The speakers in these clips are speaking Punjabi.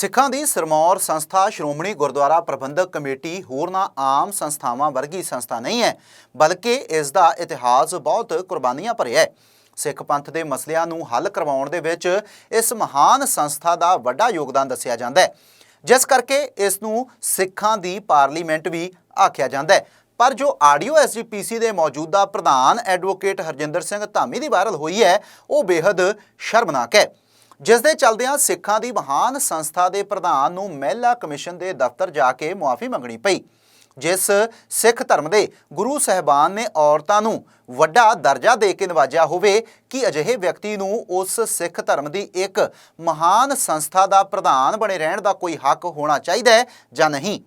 ਸਿੱਖਾਂ ਦੀ ਸਰਮੌਰ ਸੰਸਥਾ ਸ਼੍ਰੋਮਣੀ ਗੁਰਦੁਆਰਾ ਪ੍ਰਬੰਧਕ ਕਮੇਟੀ ਹੋਰਨਾਂ ਆਮ ਸੰਸਥਾਵਾਂ ਵਰਗੀ ਸੰਸਥਾ ਨਹੀਂ ਹੈ, ਬਲਕਿ ਇਸ ਦਾ ਇਤਿਹਾਸ ਬਹੁਤ ਕੁਰਬਾਨੀਆਂ ਭਰਿਆ ਹੈ। ਸਿੱਖ ਪੰਥ ਦੇ ਮਸਲਿਆਂ ਨੂੰ ਹੱਲ ਕਰਵਾਉਣ ਦੇ ਵਿੱਚ ਇਸ ਮਹਾਨ ਸੰਸਥਾ ਦਾ ਵੱਡਾ ਯੋਗਦਾਨ ਦੱਸਿਆ ਜਾਂਦਾ ਹੈ। ਜਿਸ ਕਰਕੇ ਇਸ ਨੂੰ ਸਿੱਖਾਂ ਦੀ ਪਾਰਲੀਮੈਂਟ ਵੀ ਆਖਿਆ ਜਾਂਦਾ ਹੈ। ਪਰ ਜੋ ਆਡੀਓ ਐਸਜੀਪੀਸੀ ਦੇ ਮੌਜੂਦਾ ਪ੍ਰਧਾਨ ਐਡਵੋਕੇਟ ਹਰਜਿੰਦਰ ਸਿੰਘ ਧਾਮੀ ਦੀ ਵਾਇਰਲ ਹੋਈ ਹੈ, ਉਹ ਬੇहद ਸ਼ਰਮਨਾਕ ਹੈ। ਜਿਸ ਦੇ ਚਲਦਿਆਂ ਸਿੱਖਾਂ ਦੀ ਮਹਾਨ ਸੰਸਥਾ ਦੇ ਪ੍ਰਧਾਨ ਨੂੰ ਮਹਿਲਾ ਕਮਿਸ਼ਨ ਦੇ ਦਫ਼ਤਰ ਜਾ ਕੇ ਮੁਆਫੀ ਮੰਗਣੀ ਪਈ, ਜਿਸ ਸਿੱਖ ਧਰਮ ਦੇ ਗੁਰੂ ਸਹਿਬਾਨ ਨੇ ਔਰਤਾਂ ਨੂੰ ਵੱਡਾ ਦਰਜਾ ਦੇ ਕੇ ਨਵਾਜਿਆ ਹੋਵੇ ਕਿ ਅਜਿਹੇ ਵਿਅਕਤੀ ਨੂੰ ਉਸ ਸਿੱਖ ਧਰਮ ਦੀ ਇੱਕ ਮਹਾਨ ਸੰਸਥਾ ਦਾ ਪ੍ਰਧਾਨ ਬਣੇ ਰਹਿਣ ਦਾ ਕੋਈ ਹੱਕ ਹੋਣਾ ਚਾਹੀਦਾ ਹੈ ਜਾਂ ਨਹੀਂ।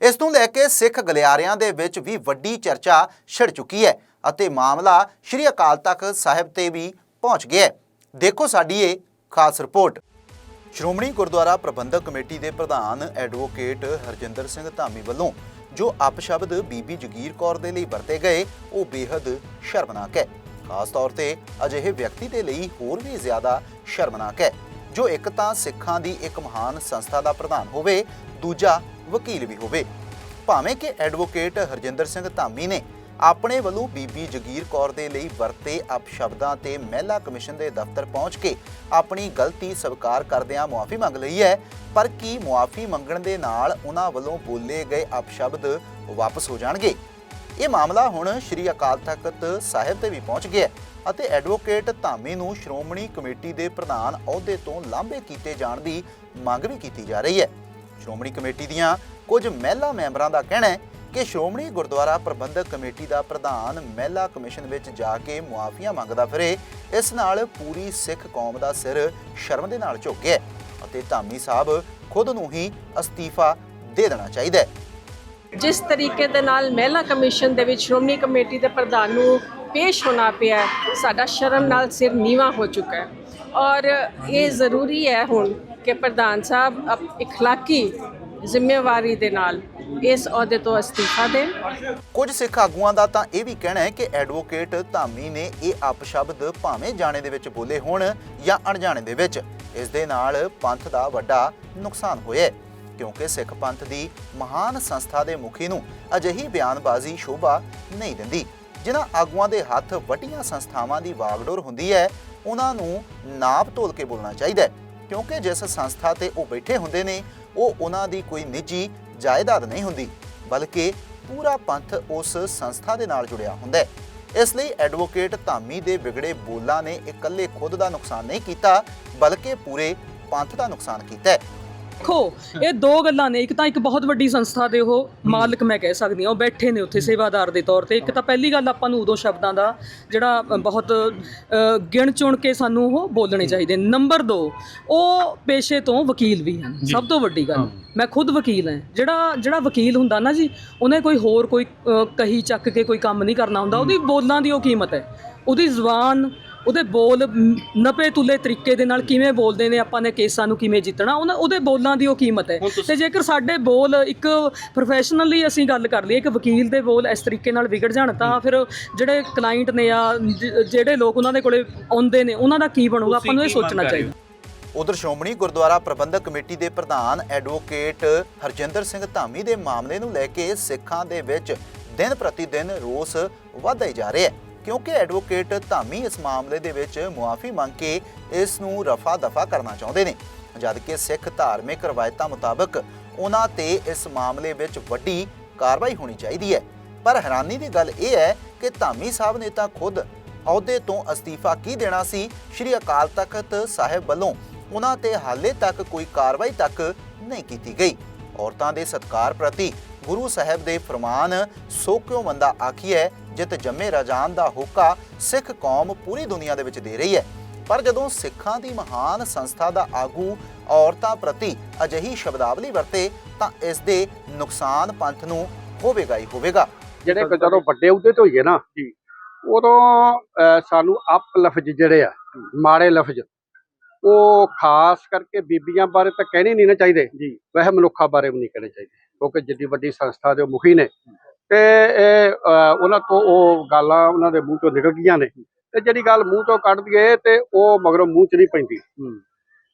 ਇਸ ਨੂੰ ਲੈ ਕੇ ਸਿੱਖ ਗਲਿਆਰਿਆਂ ਦੇ ਵਿੱਚ ਵੀ ਵੱਡੀ ਚਰਚਾ ਛਿੜ ਚੁੱਕੀ ਹੈ ਅਤੇ ਮਾਮਲਾ ਸ਼੍ਰੀ ਅਕਾਲ ਤਖਤ ਸਾਹਿਬ ਤੇ ਵੀ ਪਹੁੰਚ ਗਿਆ ਹੈ। ਦੇਖੋ ਸਾਡੀ ਇਹ ਖਾਸ ਰਿਪੋਰਟ। ਸ਼੍ਰੋਮਣੀ ਗੁਰਦੁਆਰਾ ਪ੍ਰਬੰਧਕ ਕਮੇਟੀ ਦੇ ਪ੍ਰਧਾਨ ਐਡਵੋਕੇਟ ਹਰਜਿੰਦਰ ਸਿੰਘ ਧਾਮੀ ਵੱਲੋਂ ਜੋ ਅਪਸ਼ਬਦ ਬੀਬੀ ਜਗੀਰ ਕੌਰ ਦੇ ਲਈ ਵਰਤੇ ਗਏ, ਉਹ ਬੇहद ਸ਼ਰਮਨਾਕ ਹੈ। ਖਾਸ ਤੌਰ ਤੇ ਅਜਿਹੇ ਵਿਅਕਤੀ ਦੇ ਲਈ ਹੋਰ ਵੀ ਜ਼ਿਆਦਾ ਸ਼ਰਮਨਾਕ ਹੈ, ਜੋ ਇੱਕ ਤਾਂ ਸਿੱਖਾਂ ਦੀ ਇੱਕ ਮਹਾਨ ਸੰਸਥਾ ਦਾ ਪ੍ਰਧਾਨ ਹੋਵੇ, ਦੂਜਾ ਵਕੀਲ ਵੀ ਹੋਵੇ। ਭਾਵੇਂ ਕਿ ਐਡਵੋਕੇਟ ਹਰਜਿੰਦਰ ਸਿੰਘ ਧਾਮੀ ਨੇ ਆਪਣੇ ਵੱਲੋਂ ਬੀਬੀ ਜਗੀਰ ਕੌਰ ਦੇ ਲਈ ਵਰਤੇ ਅਪਸ਼ਬਦਾਂ ਤੇ ਮਹਿਲਾ ਕਮਿਸ਼ਨ ਦੇ ਦਫ਼ਤਰ ਪਹੁੰਚ ਕੇ ਆਪਣੀ ਗਲਤੀ ਸਵੀਕਾਰ ਕਰਦਿਆਂ ਮੁਆਫੀ ਮੰਗ ਲਈ ਹੈ, ਪਰ ਕੀ ਮੁਆਫੀ ਮੰਗਣ ਦੇ ਨਾਲ ਉਹਨਾਂ ਵੱਲੋਂ ਬੋਲੇ ਗਏ ਅਪਸ਼ਬਦ ਵਾਪਸ ਹੋ ਜਾਣਗੇ? ਇਹ ਮਾਮਲਾ ਹੁਣ ਸ਼੍ਰੀ ਅਕਾਲ ਤਖਤ ਸਾਹਿਬ ਤੇ ਵੀ ਪਹੁੰਚ ਗਿਆ ਅਤੇ ਐਡਵੋਕੇਟ ਧਾਮੀ ਨੂੰ ਸ਼੍ਰੋਮਣੀ ਕਮੇਟੀ ਦੇ ਪ੍ਰਧਾਨ ਅਹੁਦੇ ਤੋਂ ਲਾਂਭੇ ਕੀਤੇ ਜਾਣ ਦੀ ਮੰਗ ਵੀ ਕੀਤੀ ਜਾ ਰਹੀ ਹੈ। ਸ਼੍ਰੋਮਣੀ ਕਮੇਟੀ ਦੀਆਂ ਕੁਝ ਮਹਿਲਾ ਮੈਂਬਰਾਂ ਦਾ ਕਹਿਣਾ ਹੈ ਕਿ ਸ਼੍ਰੋਮਣੀ ਗੁਰਦੁਆਰਾ ਪ੍ਰਬੰਧਕ ਕਮੇਟੀ ਦਾ ਪ੍ਰਧਾਨ ਮਹਿਲਾ ਕਮਿਸ਼ਨ ਵਿੱਚ ਜਾ ਕੇ ਮੁਆਫੀਆਂ ਮੰਗਦਾ ਫਿਰੇ। ਇਸ ਨਾਲ ਪੂਰੀ ਸਿੱਖ ਕੌਮ ਦਾ ਸਿਰ ਸ਼ਰਮ ਦੇ ਨਾਲ ਝੁਕ ਗਿਆ ਅਤੇ ਧਾਮੀ ਸਾਹਿਬ ਖੁਦ ਨੂੰ ਹੀ ਅਸਤੀਫਾ ਦੇ ਦੇਣਾ ਚਾਹੀਦਾ ਹੈ। ਜਿਸ ਤਰੀਕੇ ਦੇ ਨਾਲ ਮਹਿਲਾ ਕਮਿਸ਼ਨ ਦੇ ਵਿੱਚ ਸ਼੍ਰੋਮਣੀ ਕਮੇਟੀ ਦੇ ਪ੍ਰਧਾਨ ਨੂੰ ਪੇਸ਼ ਹੋਣਾ ਪਿਆ ਸਾਡਾ ਸ਼ਰਮ ਨਾਲ ਸਿਰ ਨੀਵਾ ਹੋ ਚੁੱਕਾ ਹੈ। ਔਰ ਇਹ ਜ਼ਰੂਰੀ ਹੈ ਹੁਣ ਕਿ ਪ੍ਰਧਾਨ ਸਾਹਿਬ ਅਪ- ਇਖਲਾਕੀ ਜ਼ਿੰਮੇਵਾਰੀ ਦੇ ਨਾਲ ਇਸ ਅਹੁਦੇ ਤੋਂ ਅਸਤੀਫਾ ਦੇਣ। ਕੁਝ ਸਿੱਖ ਆਗੂਆਂ ਦਾ ਤਾਂ ਇਹ ਵੀ ਕਹਿਣਾ ਹੈ ਕਿ ਐਡਵੋਕੇਟ ਧਾਮੀ ਨੇ ਇਹ ਅਪਸ਼ਬਦ ਭਾਵੇਂ ਜਾਣੇ ਦੇ ਵਿੱਚ ਬੋਲੇ ਹੋਣ ਜਾਂ ਅਣਜਾਣੇ ਦੇ ਵਿੱਚ। ਇਸ ਦੇ ਨਾਲ ਪੰਥ ਦਾ ਵੱਡਾ ਨੁਕਸਾਨ ਹੋਇਆ ਹੈ, ਕਿਉਂਕਿ ਸਿੱਖ ਪੰਥ ਦੀ ਮਹਾਨ ਸੰਸਥਾ ਦੇ ਮੁਖੀ ਨੂੰ ਅਜਿਹੀ ਬਿਆਨਬਾਜ਼ੀ ਸ਼ੋਭਾ ਨਹੀਂ ਦਿੰਦੀ। ਜਿਨ੍ਹਾਂ ਆਗੂਆਂ ਦੇ ਹੱਥ ਵੱਡੀਆਂ ਸੰਸਥਾਵਾਂ ਦੀ ਵਾਗਡੋਰ ਹੁੰਦੀ ਹੈ, ਉਹਨਾਂ ਨੂੰ ਨਾਪ ਤੋਲ ਕੇ ਬੋਲਣਾ ਚਾਹੀਦਾ ਹੈ। ਕਿਉਂਕਿ ਜਿਸ ਸੰਸਥਾ ਤੇ ਉਹ ਬੈਠੇ ਹੁੰਦੇ ਨੇ, ਉਹ ਉਹਨਾਂ ਦੀ ਕੋਈ ਨਿੱਜੀ ਜਾਇਦਾਦ ਨਹੀਂ ਹੁੰਦੀ, ਬਲਕਿ ਪੂਰਾ ਪੰਥ ਉਸ ਸੰਸਥਾ ਦੇ ਨਾਲ ਜੁੜਿਆ ਹੁੰਦਾ ਹੈ। ਇਸ ਲਈ ਐਡਵੋਕੇਟ ਧਾਮੀ ਦੇ ਵਿਗੜੇ ਬੋਲਾਂ ਨੇ ਇਕੱਲੇ ਖੁਦ ਦਾ ਨੁਕਸਾਨ ਨਹੀਂ ਕੀਤਾ, ਬਲਕਿ ਪੂਰੇ ਪੰਥ ਦਾ ਨੁਕਸਾਨ ਕੀਤਾ ਹੈ। ਦੇਖੋ ਇਹ ਦੋ ਗੱਲਾਂ ਨੇ ਇੱਕ ਤਾਂ ਇੱਕ ਬਹੁਤ ਵੱਡੀ ਸੰਸਥਾ ਦੇ ਉਹ ਮਾਲਕ ਮੈਂ ਕਹਿ ਸਕਦੀ ਹਾਂ ਉਹ ਬੈਠੇ ਨੇ ਉੱਥੇ ਸੇਵਾਦਾਰ ਦੇ ਤੌਰ ਤੇ। ਇੱਕ ਤਾਂ ਪਹਿਲੀ ਗੱਲ ਆਪਾਂ ਨੂੰ ਉਦੋਂ ਸ਼ਬਦਾਂ ਦਾ ਜਿਹੜਾ ਬਹੁਤ ਗਿਣ ਚੁਣ ਕੇ ਸਾਨੂੰ ਉਹ ਬੋਲਣੇ ਚਾਹੀਦੇ। ਨੰਬਰ 2 ਉਹ ਪੇਸ਼ੇ ਤੋਂ ਵਕੀਲ ਵੀ ਹਨ। ਸਭ ਤੋਂ ਵੱਡੀ ਗੱਲ ਮੈਂ ਖੁਦ ਵਕੀਲ ਹਾਂ। ਜਿਹੜਾ ਜਿਹੜਾ ਵਕੀਲ ਹੁੰਦਾ ਨਾ ਜੀ ਉਹਨੇ ਕੋਈ ਹੋਰ ਕੋਈ ਕਹੀ ਚੱਕ ਕੇ ਕੋਈ ਕੰਮ ਨਹੀਂ ਕਰਨਾ ਹੁੰਦਾ ਉਹਦੀ ਬੋਲਾਂ ਦੀ ਉਹ ਕੀਮਤ ਹੈ। ਉਹਦੀ ਜ਼ੁਬਾਨ ਉਹਦੇ ਬੋਲ ਨਪੇ ਤੁਲੇ ਤਰੀਕੇ ਦੇ ਨਾਲ ਕਿਵੇਂ ਬੋਲਦੇ ਨੇ ਆਪਾਂ ਨੇ ਕੇਸਾਂ ਨੂੰ ਕਿਵੇਂ ਜਿੱਤਣਾ ਉਹਨਾਂ ਉਹਦੇ ਬੋਲਾਂ ਦੀ ਉਹ ਕੀਮਤ ਹੈ। ਤੇ ਜੇਕਰ ਸਾਡੇ ਬੋਲ ਇੱਕ ਪ੍ਰੋਫੈਸ਼ਨਲੀ ਅਸੀਂ ਗੱਲ ਕਰ ਲਈਏ ਕਿ ਵਕੀਲ ਦੇ ਬੋਲ ਇਸ ਤਰੀਕੇ ਨਾਲ ਵਿਗੜ ਜਾਣ ਤਾਂ ਫਿਰ ਜਿਹੜੇ ਕਲਾਇੰਟ ਨੇ ਜ- ਜਿਹੜੇ ਲੋਕ ਉਹਨਾਂ ਦੇ ਕੋਲੇ ਆਉਂਦੇ ਨੇ ਉਹਨਾਂ ਦਾ ਕੀ ਬਣੂਗਾ? ਆਪਾਂ ਨੂੰ ਇਹ ਸੋਚਣਾ ਚਾਹੀਦਾ। ਉਧਰ ਸ਼੍ਰੋਮਣੀ ਗੁਰਦੁਆਰਾ ਪ੍ਰਬੰਧਕ ਕਮੇਟੀ ਦੇ ਪ੍ਰਧਾਨ ਐਡਵੋਕੇਟ ਹਰਜਿੰਦਰ ਸਿੰਘ ਧਾਮੀ ਦੇ ਮਾਮਲੇ ਨੂੰ ਲੈ ਕੇ ਸਿੱਖਾਂ ਦੇ ਵਿੱਚ ਦਿਨ ਪ੍ਰਤੀ ਦਿਨ ਰੋਸ ਵਧਦਾ ਹੀ ਜਾ ਰਿਹਾ ਹੈ। ਕਿਉਂਕਿ ਐਡਵੋਕੇਟ ਧਾਮੀ ਇਸ ਮਾਮਲੇ ਦੇ ਵਿੱਚ ਮੁਆਫੀ ਮੰਗ ਕੇ ਇਸ ਨੂੰ ਰਫਾ ਦਫਾ ਕਰਨਾ ਚਾਹੁੰਦੇ ਨੇ। ਜਦਕਿ ਸਿੱਖ ਧਾਰਮਿਕ ਰਵਾਇਤਾਂ ਮੁਤਾਬਕ ਉਹਨਾਂ ਤੇ ਇਸ ਮਾਮਲੇ ਵਿੱਚ ਵੱਡੀ ਕਾਰਵਾਈ ਹੋਣੀ ਚਾਹੀਦੀ ਹੈ। ਪਰ ਹੈਰਾਨੀ ਦੀ ਗੱਲ ਇਹ ਹੈ ਕਿ ਧਾਮੀ ਸਾਹਿਬ ਨੇ ਤਾਂ ਖੁਦ ਅਹੁਦੇ ਤੋਂ ਅਸਤੀਫਾ ਕੀ ਦੇਣਾ ਸੀ? ਸ਼੍ਰੀ ਅਕਾਲ ਤਖਤ ਸਾਹਿਬ ਵੱਲੋਂ ਉਹਨਾਂ ਤੇ ਹਾਲੇ ਤੱਕ ਕੋਈ ਕਾਰਵਾਈ ਤੱਕ ਨਹੀਂ ਕੀਤੀ ਗਈ। ਔਰਤਾਂ ਦੇ ਸਤਕਾਰ ਪ੍ਰਤੀ ਗੁਰੂ ਸਾਹਿਬ ਦੇ ਫਰਮਾਨ ਸੋ ਕਿਉ ਮੰਦਾ ਆਖੀਐ ਜਿਤ ਜੰਮੇ ਰਜਾਨ ਦਾ ਹੋਕਾ ਸਿੱਖ ਕੌਮ ਪੂਰੀ ਦੁਨੀਆ ਦੇ ਵਿੱਚ ਦੇ ਰਹੀ ਹੈ। ਪਰ ਜਦੋਂ ਸਿੱਖਾਂ ਦੀ ਮਹਾਨ ਸੰਸਥਾ ਦਾ ਆਗੂ ਔਰਤਾਂ ਪ੍ਰਤੀ ਅਜਿਹੀ ਸ਼ਬਦਾਵਲੀ ਵਰਤੇ ਤਾਂ ਇਸ ਦੇ ਨੁਕਸਾਨ ਪੰਥ ਨੂੰ ਹੋਵੇਗਾ ਹੀ ਹੋਵੇਗਾ। ਜਿਹੜੇ ਜਦੋਂ ਵੱਡੇ ਅਹੁਦੇ ਤੇ ਹੋਈਏ ਨਾ ਉਦੋਂ ਸਾਨੂੰ ਅਪ ਲਫ਼ਜ਼ ਜਿਹੜੇ ਆ ਮਾੜੇ ਲਫ਼ਜ਼ ਉਹ ਖਾਸ ਕਰਕੇ ਬੀਬੀਆਂ ਬਾਰੇ ਤਾਂ ਕਹਿਣੇ ਨਹੀਂ ਨਾ ਚਾਹੀਦੇ। ਜੀ। ਵੈਸੇ ਮਨੁੱਖਾਂ ਬਾਰੇ ਵੀ ਨਹੀਂ ਕਹਿਣੇ ਚਾਹੀਦੇ ਕਿਉਂਕਿ ਜਿੱਡੀ ਵੱਡੀ ਸੰਸਥਾ ਦੇ ਮੁਖੀ ਨੇ। ਤੇ ਇਹ ਉਹਨਾਂ ਤੋਂ ਉਹ ਗਾਲਾਂ ਉਹਨਾਂ ਦੇ ਮੂੰਹ ਤੋਂ ਨਿਕਲ ਗਈਆਂ ਨੇ। ਤੇ ਜਿਹੜੀ ਗੱਲ ਮੂੰਹ ਤੋਂ ਕੱਢ ਦਈਏ ਤੇ ਉਹ ਮਗਰੋਂ ਮੂੰਹ ਚ ਨਹੀਂ ਪੈਂਦੀ।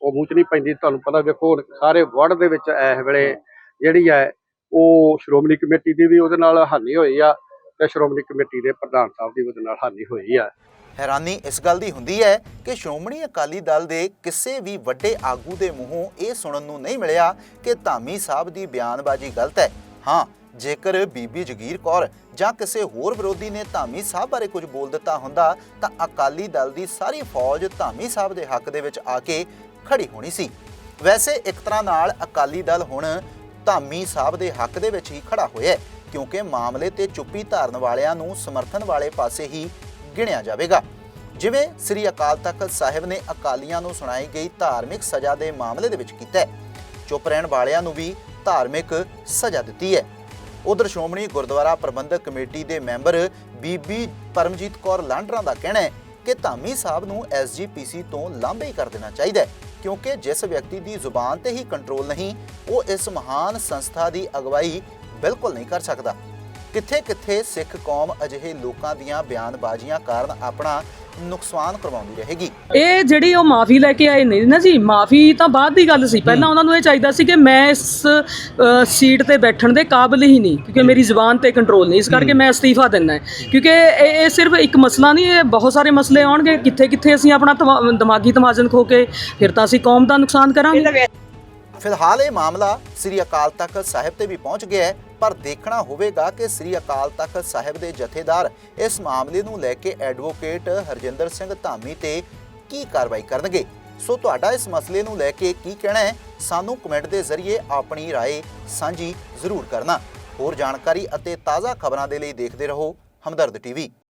ਉਹ ਮੂੰਹ 'ਚ ਨਹੀਂ ਪੈਂਦੀ ਤੁਹਾਨੂੰ ਪਤਾ ਵੇਖੋ ਸਾਰੇ ਵਰਲਡ ਦੇ ਵਿੱਚ ਇਸ ਵੇਲੇ ਜਿਹੜੀ ਹੈ ਉਹ ਸ਼੍ਰੋਮਣੀ ਕਮੇਟੀ ਦੀ ਵੀ ਉਹਦੇ ਨਾਲ ਹਾਨੀ ਹੋਈ ਆ। ਤੇ ਸ਼੍ਰੋਮਣੀ ਕਮੇਟੀ ਦੇ ਪ੍ਰਧਾਨ ਸਾਹਿਬ ਦੀ ਉਹਦੇ ਨਾਲ ਹਾਨੀ ਹੋਈ ਆ। ਹੈਰਾਨੀ ਇਸ ਗੱਲ ਦੀ ਹੁੰਦੀ ਹੈ ਕਿ ਸ਼੍ਰੋਮਣੀ ਅਕਾਲੀ ਦਲ ਦੇ ਕਿਸੇ ਵੀ ਵੱਡੇ ਆਗੂ ਦੇ ਮੂੰਹੋਂ ਇਹ ਸੁਣਨ ਨੂੰ ਨਹੀਂ ਮਿਲਿਆ ਕਿ ਧਾਮੀ ਸਾਹਿਬ ਦੀ ਬਿਆਨਬਾਜ਼ੀ ਗਲਤ ਹੈ। ਹਾਂ, ਜੇਕਰ ਬੀਬੀ ਜਗੀਰ ਕੌਰ ਜਾਂ ਕਿਸੇ ਹੋਰ ਵਿਰੋਧੀ ਨੇ ਧਾਮੀ ਸਾਹਿਬ ਬਾਰੇ ਕੁਝ ਬੋਲ ਦਿੱਤਾ ਹੁੰਦਾ, ਤਾਂ ਅਕਾਲੀ ਦਲ ਦੀ ਸਾਰੀ ਫੌਜ ਧਾਮੀ ਸਾਹਿਬ ਦੇ ਹੱਕ ਦੇ ਵਿੱਚ ਆ ਕੇ ਖੜੀ ਹੋਣੀ ਸੀ। ਵੈਸੇ ਇੱਕ ਤਰ੍ਹਾਂ ਨਾਲ ਅਕਾਲੀ ਦਲ ਹੁਣ ਧਾਮੀ ਸਾਹਿਬ ਦੇ ਹੱਕ ਦੇ ਵਿੱਚ ਹੀ ਖੜਾ ਹੋਇਆ ਹੈ। ਕਿਉਂਕਿ ਮਾਮਲੇ ਤੇ ਚੁੱਪੀ ਧਾਰਨ ਵਾਲਿਆਂ ਨੂੰ ਸਮਰਥਨ ਵਾਲੇ ਪਾਸੇ ਹੀ ਗਿਣਿਆ ਜਾਵੇਗਾ। ਜਿਵੇਂ ਸ੍ਰੀ ਅਕਾਲ ਤਖਤ ਸਾਹਿਬ ਨੇ ਅਕਾਲੀਆਂ ਨੂੰ ਸੁਣਾਈ ਗਈ ਧਾਰਮਿਕ ਸਜ਼ਾ ਦੇ ਮਾਮਲੇ ਦੇ ਵਿੱਚ ਕੀਤਾ ਹੈ। ਚੁੱਪ ਰਹਿਣ ਵਾਲਿਆਂ ਨੂੰ ਵੀ ਧਾਰਮਿਕ ਸਜ਼ਾ ਦਿੱਤੀ ਹੈ। ਉਧਰ ਸ਼੍ਰੋਮਣੀ ਗੁਰਦੁਆਰਾ ਪ੍ਰਬੰਧਕ ਕਮੇਟੀ ਦੇ ਮੈਂਬਰ ਬੀਬੀ ਪਰਮਜੀਤ ਕੌਰ ਲਾਂਡਰਾਂ ਦਾ ਕਹਿਣਾ ਹੈ ਕਿ ਧਾਮੀ ਸਾਹਿਬ ਨੂੰ ਐਸਜੀਪੀਸੀ ਤੋਂ ਲਾਂਭੇ ਹੀ ਕਰ ਦੇਣਾ ਚਾਹੀਦਾ ਹੈ, ਕਿਉਂਕਿ ਜਿਸ ਵਿਅਕਤੀ ਦੀ ਜ਼ੁਬਾਨ ਤੇ ਹੀ ਕੰਟਰੋਲ ਨਹੀਂ, ਉਹ ਇਸ ਮਹਾਨ ਸੰਸਥਾ ਦੀ ਅਗਵਾਈ ਬਿਲਕੁਲ ਨਹੀਂ ਕਰ ਸਕਦਾ। ਕਿੱਥੇ-ਕਿੱਥੇ ਸਿੱਖ ਕੌਮ ਅਜਿਹੇ ਲੋਕਾਂ ਦੀਆਂ ਬਿਆਨਬਾਜ਼ੀਆਂ ਕਾਰਨ ਆਪਣਾ ਨੁਕਸਾਨ ਕਰਵਾਉਂਦੀ ਰਹੇਗੀ। ਇਹ ਜਿਹੜੀ ਉਹ ਮਾਫੀ ਲੈ ਕੇ ਆਏ ਨੇ ਨਾ ਜੀ ਮਾਫੀ ਤਾਂ ਬਾਅਦ ਦੀ ਗੱਲ ਸੀ। ਪਹਿਲਾਂ ਉਹਨਾਂ ਨੂੰ ਇਹ ਚਾਹੀਦਾ ਸੀ ਕਿ ਮੈਂ ਇਸ ਸੀਟ ਤੇ ਬੈਠਣ ਦੇ ਕਾਬਿਲ ਹੀ ਨਹੀਂ ਕਿਉਂਕਿ ਮੇਰੀ ਜ਼ੁਬਾਨ ਤੇ ਕੰਟਰੋਲ ਨਹੀਂ। ਇਸ ਕਰਕੇ ਮੈਂ ਅਸਤੀਫਾ ਦਿੰਦਾ ਹੈ। ਕਿਉਂਕਿ ਇਹ ਸਿਰਫ ਇੱਕ ਮਸਲਾ ਨਹੀਂ ਇਹ ਬਹੁਤ ਸਾਰੇ ਮਸਲੇ ਆਉਣਗੇ। ਕਿੱਥੇ ਕਿੱਥੇ ਅਸੀਂ ਆਪਣਾ ਦਿਮਾਗੀ ਤਵਾਜ਼ਨ ਖੋ ਕੇ ਫਿਰ ਤਾਂ ਅਸੀਂ ਕੌਮ ਦਾ ਨੁਕਸਾਨ ਕਰਾਂਗੇ। ਫਿਲਹਾਲ ਇਹ ਮਾਮਲਾ ਸ੍ਰੀ ਅਕਾਲ ਤਖਤ ਸਾਹਿਬ ਤੇ ਵੀ ਪਹੁੰਚ ਗਿਆ ਹੈ। ਪਰ ਦੇਖਣਾ ਹੋਵੇਗਾ ਕਿ ਸ੍ਰੀ ਅਕਾਲ ਤਖਤ ਸਾਹਿਬ ਦੇ ਜਥੇਦਾਰ ਇਸ ਮਾਮਲੇ ਨੂੰ ਲੈ ਕੇ ਐਡਵੋਕੇਟ ਹਰਜਿੰਦਰ ਸਿੰਘ ਧਾਮੀ ਤੇ ਕੀ ਕਾਰਵਾਈ ਕਰਨਗੇ ਸੋ ਤੁਹਾਡਾ ਇਸ ਮਸਲੇ ਨੂੰ ਲੈ ਕੇ ਕੀ ਕਹਿਣਾ ਹੈ ਸਾਨੂੰ ਕਮੈਂਟ ਦੇ ਜ਼ਰੀਏ ਆਪਣੀ رائے ਸਾਂਝੀ ਜ਼ਰੂਰ ਕਰਨਾ ਹੋਰ ਜਾਣਕਾਰੀ ਅਤੇ ਤਾਜ਼ਾ ਖਬਰਾਂ ਦੇ ਲਈ ਦੇਖਦੇ ਰਹੋ ਹਮਦਰਦ ਟੀਵੀ